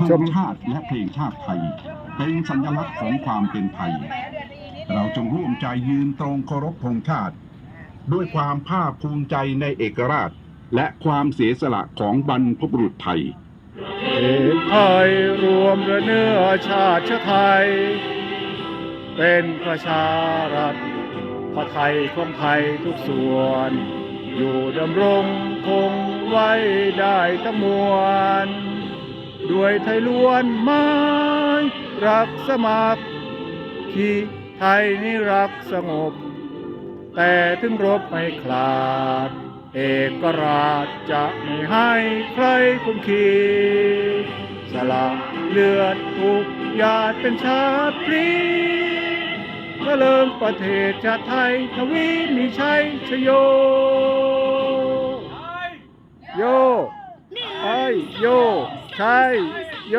ธงชาติและเพลงชาติไทย เป็นสัญลักษณ์ของความเป็นไทย เราจงร่วมใจยืนตรงเคารพธงชาติ ด้วยความภาคภูมิใจในเอกราช และความเสียสละของบรรพบุรุษไทยเอกไทยรวมระเนื้อชาติไทย เป็นประชารัฐพระไทยของไทยทุกส่วน อยู่ดำรงคงไว้ได้ทั้งมวล ด้วยไทยล้วนไม้รักสมัครที่ไทยนี่รักสงบ แต่ถึงรบไม่ขลาด เอกราชจะไม่ให้ใครคุมขีสละเลือดทุกหยาดเป็นชาติพลีเมื่อเริ่มประเทศชาติไทยทวีมีชัยชโย โย ไอโยชัยโย